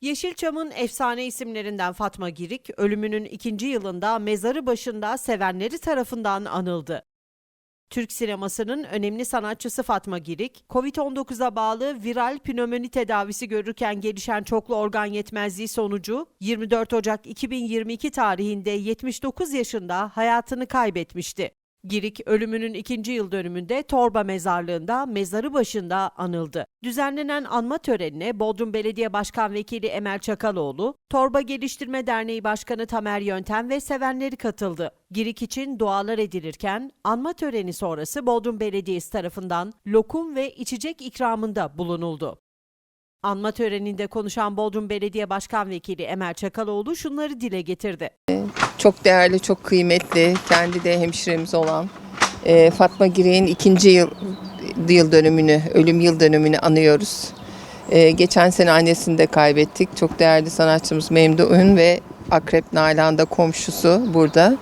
Yeşilçam'ın efsane isimlerinden Fatma Girik, ölümünün ikinci yılında mezarı başında sevenleri tarafından anıldı. Türk sinemasının önemli sanatçısı Fatma Girik, COVID-19'a bağlı viral pnömoni tedavisi görürken gelişen çoklu organ yetmezliği sonucu 24 Ocak 2022 tarihinde 79 yaşında hayatını kaybetmişti. Girik ölümünün ikinci yıl dönümünde Torba mezarlığında mezarı başında anıldı. Düzenlenen anma törenine Bodrum Belediye Başkan Vekili Emel Çakaloğlu, Torba Geliştirme Derneği Başkanı Tamer Yöntem ve sevenleri katıldı. Girik için dualar edilirken anma töreni sonrası Bodrum Belediyesi tarafından lokum ve içecek ikramında bulunuldu. Anma töreninde konuşan Bodrum Belediye Başkan Vekili Emel Çakaloğlu şunları dile getirdi. çok değerli, çok kıymetli, kendi de hemşiremiz olan e, Fatma Girey'in ikinci yıl, yıl dönümünü, ölüm yıl dönümünü anıyoruz. E, geçen sene annesini de kaybettik. Çok değerli sanatçımız Memduh Ün ve Akrep Nalan komşusu burada.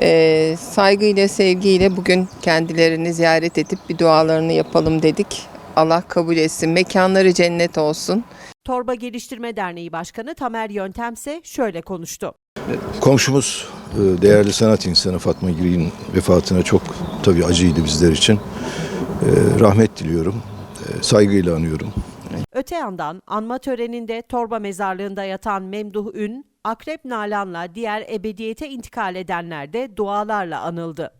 E, saygıyla, sevgiyle bugün kendilerini ziyaret edip bir dualarını yapalım dedik. Allah kabul etsin. Mekanları cennet olsun. Torba Geliştirme Derneği Başkanı Tamer Yöntem ise şöyle konuştu. Komşumuz e, değerli sanat insanı Fatma Girik'in vefatına çok tabii acıydı bizler için. E, Rahmet diliyorum. E, Saygıyla anıyorum. Öte yandan anma töreninde Torba mezarlığında yatan Memduh Ün, Akrep Nalan'la diğer ebediyete intikal edenler de dualarla anıldı.